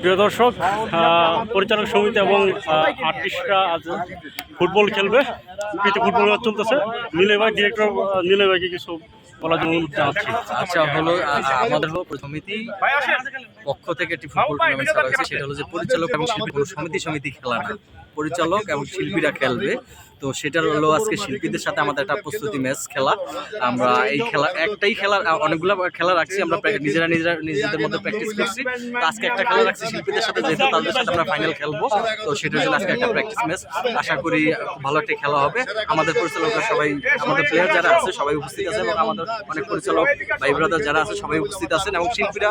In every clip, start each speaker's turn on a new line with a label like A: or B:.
A: প্রিয় দর্শক পরিচালক সমিতি এবং আর্টিস্টরা আজ ফুটবল খেলবে। প্রীতি ফুটবল চলতেছে। নীলে ভাই ডিরেক্টর নীলে ভাইকে কিছু বলার জন্য অনুরোধ জানাচ্ছি।
B: আচ্ছা হলো আমাদের হলো সমিতি পক্ষ থেকে একটি ফুটবল টুর্নামেন্ট করা হয়েছে। সেটা হলো যে পরিচালক এবং সমিতি সমিতি খেলা না। পরিচালক এবং শিল্পীরা খেলবে। তো সেটার হলো আজকে শিল্পীদের সাথে আমাদের একটা প্রস্তুতি ম্যাচ খেলা। আমরা এই খেলা, একটাই খেলা অনেকগুলো খেলা রাখছি, আমরা নিজেরা নিজেরা, নিজেদের মধ্যে প্র্যাকটিস করছি। তো আজকে একটা খেলা রাখছি শিল্পীদের সাথে, যেহেতু তাদের সাথে আমরা ফাইনাল খেলব, তো সেটার জন্য আজকে একটা প্র্যাকটিস ম্যাচ। আশা করি ভালো একটা খেলা হবে। আমাদের পরিচালকরা সবাই, আমাদের প্লেয়ার যারা আছে, সবাই উপস্থিত আছে এবং আমাদের অনেক পরিচালক ভাই ব্রাদার যারা আছে, সবাই উপস্থিত আছেন এবং শিল্পীরা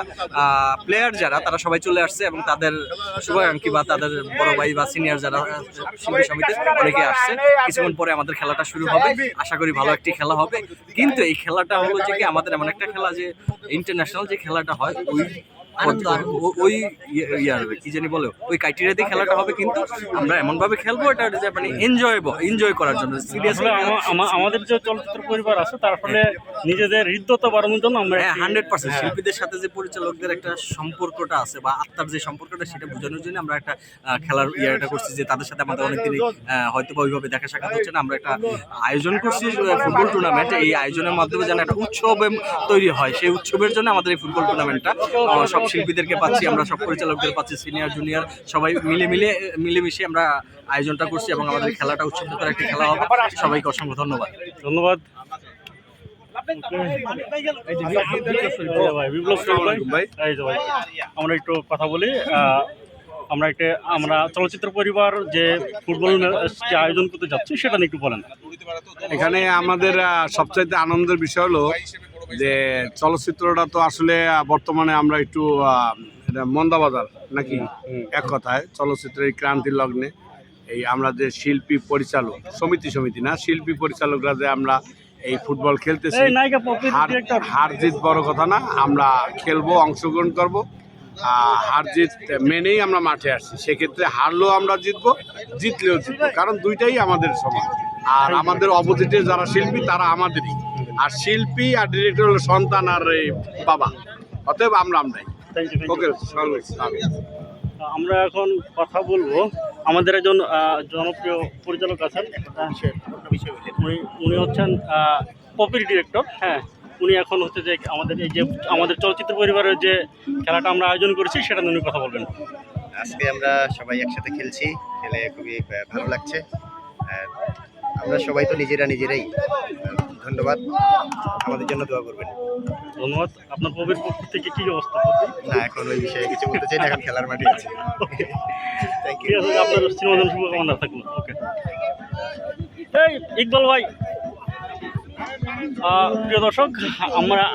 B: প্লেয়ার যারা, তারা সবাই চলে আসছে এবং তাদের শুভাকাঙ্ক্ষী বা তাদের বড় ভাই বা সিনিয়র যারা শিল্পী সমিতির অনেকে আসছে। কিছুক্ষণ পরে আমাদের খেলাটা শুরু হবে। আশা করি ভালো একটি খেলা হবে। কিন্তু এই খেলাটা হলো যে কি আমাদের এমন একটা খেলা যে ইন্টারন্যাশনাল যে খেলাটা হয় ওই ওই ইয়ে- ইয়ার কি জানি বলে ওই ক্রাইটেরিয়া দিয়ে খেলাটা হবে কিন্তু আমরা এমন ভাবে খেলব এটা যে মানে এনজয় এনজয় করার জন্য। সিরিয়াসলি
A: আমাদের যে চলচ্চিত্র পরিবার আছে তার ফলে নিজেদের হৃদ্যতা বাড়ানোর জন্য আমরা
B: হ্যাঁ হান্ড্রেড পার্সেন্ট
A: হ্যাঁ।
B: শিল্পীদের সাথে যে পরিচালকদের একটা সম্পর্কটা আছে বা আত্মার যে সম্পর্কটা সেটা বোঝানোর জন্য আমরা একটা খেলার ইয়াটা করছি যে তাদের সাথে আমাদের অনেকদিনই আহ, হয়তো বা ওইভাবে দেখা সাক্ষাৎ হচ্ছে না। আমরা একটা আয়োজন করছি ফুটবল টুর্নামেন্ট এই আয়োজনের মাধ্যমে যেন একটা উৎসব তৈরি হয় সেই উৎসবের জন্য আমাদের এই ফুটবল টুর্নামেন্টটা সব শিল্পীদেরকে পাচ্ছি আমরা সব পরিচালকদের পাচ্ছি সিনিয়র জুনিয়র সবাই মিলে মিলে মিলেমিশে আমরা আয়োজনটা করছি এবং আমাদের খেলাটা উৎসবমুখর একটি খেলা হবে। সবাইকে অসংখ্য ধন্যবাদ।
A: ধন্যবাদ। আমরা একটু কথা বলি আমরা একটা আমরা চলচ্চিত্র পরিবার যে ফুটবল ম্যাচটি আয়োজন করতে যাচ্ছি সেটা নিয়ে একটু বলেন।
C: এখানে আমাদের সবচাইতে আনন্দের বিষয় হলো যে চলচ্চিত্রটা তো আসলে বর্তমানে আমরা একটু মন্দাবাজার নাকি? এক কথায় চলচ্চিত্রের এই ক্রান্তির লগ্নে এই আমরা যে শিল্পী পরিচালক সমিতি সমিতি না শিল্পী পরিচালকরা যে আমরা এই ফুটবল খেলতেছি হার জিত বড় কথা না আমরা খেলব অংশগ্রহণ করব হার জিত মেনেই আমরা মাঠে আসছি। সেক্ষেত্রে হারলেও আমরা জিতবো জিতলেও জিতবো কারণ দুইটাই আমাদের সমান। আর আমাদের অপোজিটে যারা শিল্পী তারা আমাদেরই। আর শিল্পী আর ডিরেক্টর হলো সন্তান আর এই বাবা। অতএব আমরা আমরাই ওকে
A: আমরা এখন কথা বলব। আমাদের একজন জনপ্রিয় পরিচালক আছেন। উনি উনি হচ্ছেন পপির ডিরেক্টর হ্যাঁ উনি এখন হচ্ছে যে আমাদের এই যে আমাদের চলচ্চিত্র পরিবারের যে খেলাটা আমরা আয়োজন করেছি সেটা নিয়ে উনি কথা বলবেন।
D: আজকে আমরা সবাই একসাথে খেলছি। খেলে খুবই ভালো লাগছে। আর আমরা সবাই তো নিজেরা নিজেরাই ধন্যবাদ। আমাদের জন্য দোয়া করবেন।
A: ধন্যবাদ। আপনার পপির পক্ষ থেকে কি অবস্থা?
D: না এখন ওই বিষয়ে কিছু বলতে চাই না এখন খেলার মাঠে আছে। থ্যাংক
A: ইউ আপনার শুভকামনা থাকল। ওকে এই ইকবাল ভাই প্রিয় দর্শক আমরা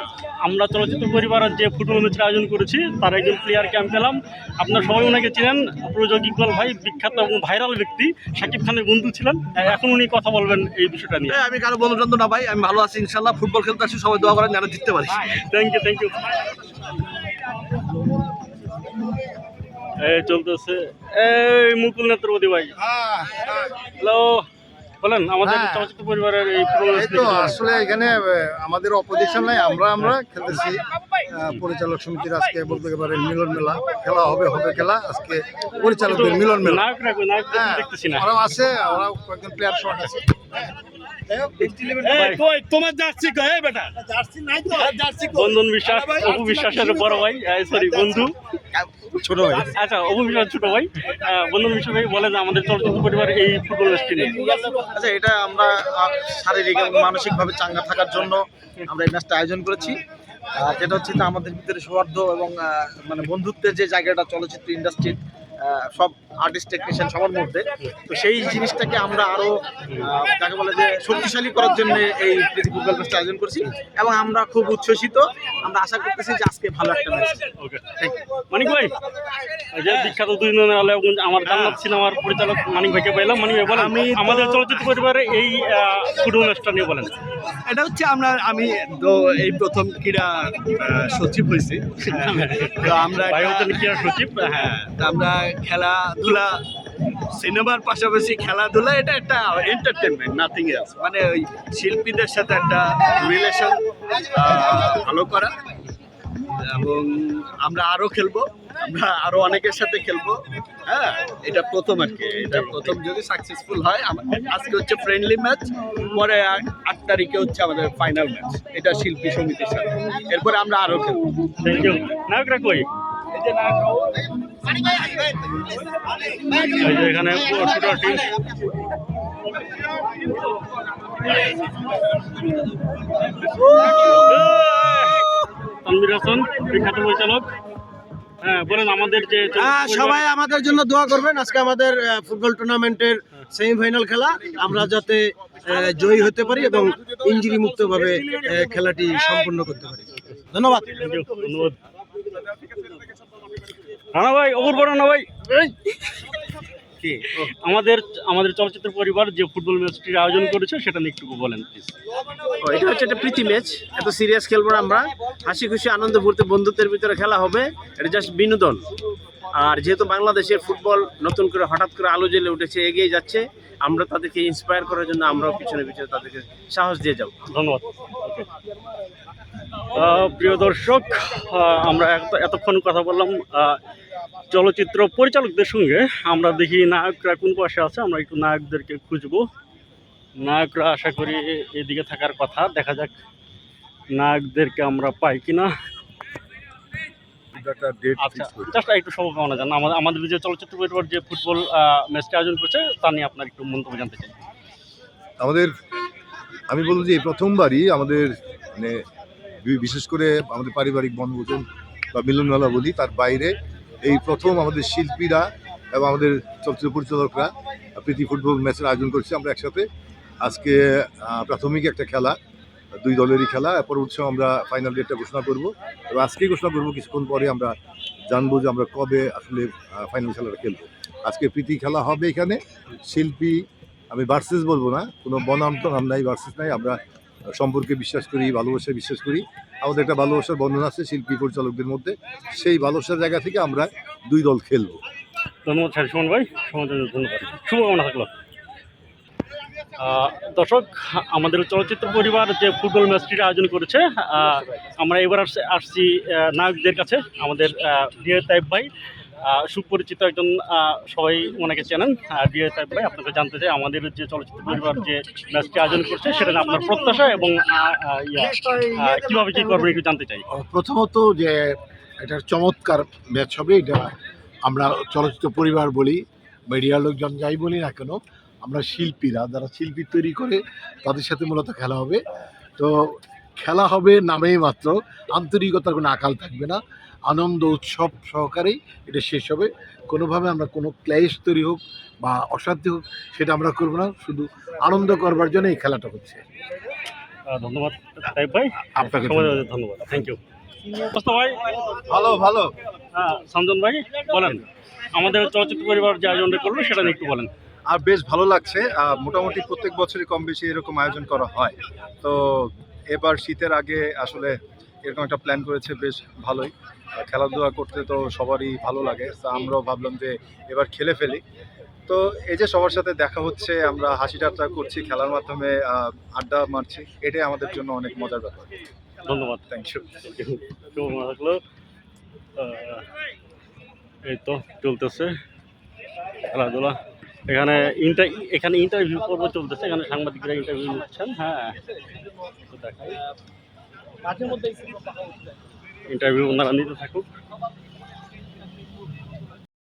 A: আমরা চলচ্চিত্র পরিবারের যে ফুটবল ম্যাচের আয়োজন করেছি তার একজন প্লেয়ারকে আমি পেলাম। আপনার সবাই ওনাকে চিনেন প্রযোজক ইকবাল ভাই বিখ্যাত এবং ভাইরাল ব্যক্তি শাকিব খানের বন্ধু ছিলেন। এখন উনি কথা বলবেন এই বিষয়টা নিয়ে।
E: আমি কারও বন্ধু বান্ধব না ভাই আমি ভালো আছি ইনশাল্লাহ ফুটবল খেলতে আসি সবাই দোয়া করেন যেন জিততে পারি।
A: থ্যাংক ইউ থ্যাংক ইউ এই চলতেছে। এই মুকুল নেত্রপতি ভাই। হ্যালো বলেন আমাদের
F: হ্যাঁ।
A: চলচ্চিত্র পরিবারের এই
F: তো আসলে এখানে আমাদের অপোজিশন নাই আমরা আমরা খেলতেছি পরিচালক সমিতির আজকে বলতে পারে মিলন মেলা। খেলা হবে হবে খেলা আজকে পরিচালকদের মিলন মেলা।
A: নায়ক নায়ক
F: হ্যাঁ,
A: দেখতেছি না।
F: ওরাও আছে ওরাও কয়েকজন প্লেয়ার শর্ট আছে।
E: তোমার জার্সি কে বেটা।
A: বন্ধন বিশ্বাস অপু বিশ্বাসের বড় ভাই। সরি বন্ধু।
E: ছোট ভাই।
A: আচ্ছা অপু বিশ্বাস ছোট ভাই। বন্ধন বিশ্বাস ভাই বলে যে আমাদের চলচ্চিত্র পরিবার এই ফুটবল
E: আচ্ছা এটা আমরা শারীরিক এবং মানসিকভাবে চাঙ্গা থাকার জন্য আমরা এই ম্যাচটা আয়োজন করেছি। যেটা হচ্ছে আমাদের ভিতরে সৌহার্দ্য এবং মানে বন্ধুত্বের যে জায়গাটা চলচ্চিত্র ইন্ডাস্ট্রির সব আর্টিস্ট টেকনিশিয়ান সবার মধ্যে। তো সেই জিনিসটাকে আমরা আরও আহ, যাকে বলে যে শক্তিশালী করার জন্য এই ফুটবল ম্যাচটা আয়োজন করছি এবং আমরা খুব উচ্ছ্বসিত। আমরা আশা করতেছি যে আজকে ভালো একটা ম্যাচ
A: ওকে মানিক ভাই যে বিখ্যাত দুই আলো আমার জান্নাত সিনেমার পরিচালক মানিক ভাইকে পাইলাম। মানিক ভাই বলেন
E: আমি
A: আমাদের চলচ্চিত্র পরিবারে এই ফুটবল ম্যাচটা নিয়ে বলেন।
E: এটা হচ্ছে আমরা আমি তো এই প্রথম ক্রীড়া সচিব হয়েছি। তো আমরা
A: ক্রীড়া সচিব। হ্যাঁ
E: হ্যাঁ আমরা খেলাধুলা সিনেমার পাশাপাশি খেলাধুলা এটা একটা এন্টারটেনমেন্ট নাথিং এলস মানে ওই শিল্পীদের সাথে একটা রিলেশন ভালো করা।
C: এবং আমরা আরও খেলব আমরা আরও অনেকের সাথে খেলব। হ্যাঁ এটা প্রথম আর কি এটা প্রথম যদি সাকসেসফুল হয় আজকে হচ্ছে ফ্রেন্ডলি ম্যাচ পরে আট তারিখে হচ্ছে আমাদের ফাইনাল ম্যাচ এটা শিল্পী সমিতির সাথে। এরপরে আমরা আরও খেলব।
A: থ্যাংক ইউ নায়করা কই? এই যে এখানে হ্যাঁ
E: সবাই আমাদের জন্য দোয়া করবেন। আজকে আমাদের ফুটবল টুর্নামেন্টের সেমিফাইনাল খেলা। আমরা যাতে জয়ী হতে পারি এবং ইঞ্জুরি মুক্তভাবে খেলাটি সম্পূর্ণ করতে পারি। ধন্যবাদ।
A: ধন্যবাদ। রানা ভাই অপূর্ব রানা ভাই। এই। আমাদের আমাদের চলচ্চিত্র পরিবার যে ফুটবল ম্যাচটির আয়োজন করেছে সেটা নিয়ে একটু বলেন প্লিজ
G: এটা হচ্ছে একটা প্রীতি ম্যাচ। এত সিরিয়াস খেলব না আমরা। হাসি খুশি আনন্দ ফুর্তি বন্ধুত্বের ভিতরে খেলা হবে। এটা জাস্ট বিনোদন। আর যেহেতু বাংলাদেশের ফুটবল নতুন করে হঠাৎ করে আলো জ্বলে উঠেছে এগিয়ে যাচ্ছে আমরা তাদেরকে ইন্সপায়ার করার জন্য আমরাও পিছনে পিছনে তাদেরকে সাহস দিয়ে যাব।
A: ধন্যবাদ। প্রিয় দর্শক আমরা এত- এতক্ষণ কথা বললাম চলচ্চিত্র পরিচালকদের সঙ্গে। আমরা দেখি নায়করা কোন পাশে আছে আমরা একটু নায়কদেরকে খুঁজবো। নায়করা আশা করি এদিকে থাকার কথা। দেখা যাক নায়কদেরকে আমরা পাই কিনা। আচ্ছা জাস্ট একটু শুভকামনা জান আমাদের আমাদের যে চলচ্চিত্র পরিবার যে ফুটবল ম্যাচটা আয়োজন করছে তা নিয়ে আপনার একটু মন্তব্য জানতে চাই।
H: আমাদের আমি বলব যে প্রথমবারই আমাদের মানে বিশেষ করে আমাদের পারিবারিক বনভোজন বা মিলনমেলা বলি, তার বাইরে এই প্রথম আমাদের শিল্পীরা এবং আমাদের চলচ্চিত্র পরিচালকরা প্রীতি ফুটবল ম্যাচের আয়োজন করছি। আমরা একসাথে আজকে প্রাথমিক একটা খেলা, দুই দলেরই খেলা পরবর্তী সময় আমরা ফাইনাল ডেটটা ঘোষণা করব। এবং আজকেই ঘোষণা করব, কিছুক্ষণ পরে আমরা জানব যে আমরা কবে আসলে ফাইনাল খেলাটা খেলব। আজকে প্রীতি খেলা হবে এখানে, শিল্পী, আমি ভার্সেস বলব না, কোনো বনাম তো নাম নাই ভার্সেস নাই, আমরা সম্পর্কে বিশ্বাস করি, ভালোবাসায় বিশ্বাস করি। আমাদের একটা ভালোবাসার বন্ধন আছে শিল্পী পরিচালকদের মধ্যে। সেই ভালোবাসার জায়গা থেকে আমরা দুই দল খেলব।
A: ধন্যবাদ স্যার সুমন ভাই। ধন্যবাদ। শুভকামনা থাকল। দর্শক, আমাদের চলচ্চিত্র পরিবার যে ফুটবল ম্যাচটির আয়োজন করেছে আমরা এবার আসছি নায়কদের কাছে। আমাদের তাইব ভাই সুপরিচিত একজন সবাই ওনাকে চেনেন। তাইব ভাই আপনাকে জানতে চাই, আমাদের যে চলচ্চিত্র পরিবার যে ম্যাচটি আয়োজন করছে, সেটা আপনার প্রত্যাশা এবং কীভাবে কি করবেন একটু জানতে চাই।
F: প্রথমত যে এটা চমৎকার ম্যাচ হবে, এটা আমরা চলচ্চিত্র পরিবার বলি, মিডিয়ার লোকজন যাই বলি না কেন, আমরা শিল্পীরা যারা শিল্পী তৈরি করে তাদের সাথে মূলত খেলা হবে। তো খেলা হবে নামেই মাত্র, আন্তরিকতার কোনো আকাল থাকবে না। আনন্দ উৎসব সহকারেই এটা শেষ হবে। কোনোভাবে আমরা কোনো ক্লেশ তৈরি হোক বা অশান্তি হোক সেটা আমরা করব না। শুধু আনন্দ করবার জন্য এই খেলাটা হচ্ছে।
A: ধন্যবাদ তাইব ভাই।
F: আপনাকে
A: ধন্যবাদ। থ্যাংক ইউ ভাই?
C: ভালো ভালো।
A: হ্যাঁ সঞ্জন ভাই বলেন। আমাদের চলচ্চিত্র পরিবার যে আয়োজনটা করল সেটা নিয়ে একটু বলেন।
I: আর বেশ ভালো লাগছে। মোটামুটি প্রত্যেক বছরই কম বেশি এরকম আয়োজন করা হয়। তো এবার শীতের আগে আসলে এরকম একটা প্ল্যান করেছে বেশ ভালোই। খেলাধুলা করতে তো সবারই ভালো লাগে তো আমরাও ভাবলাম যে এবার খেলে ফেলি। তো এই যে সবার সাথে দেখা হচ্ছে আমরা হাসি ঠাট্টা করছি খেলার মাধ্যমে আড্ডা মারছি এটাই আমাদের জন্য অনেক মজার ব্যাপার।
A: ধন্যবাদ।
I: থ্যাংক ইউ
A: থাকল এই তো চলতেছে খেলাধুলা। এখানে ইন্টার এখানে ইন্টারভিউ পর্ব চলতেছে এখানে সাংবাদিকরা ইন্টারভিউ নিচ্ছেন। হ্যাঁ। ইন্টারভিউ ওনারা নিতে থাকুক।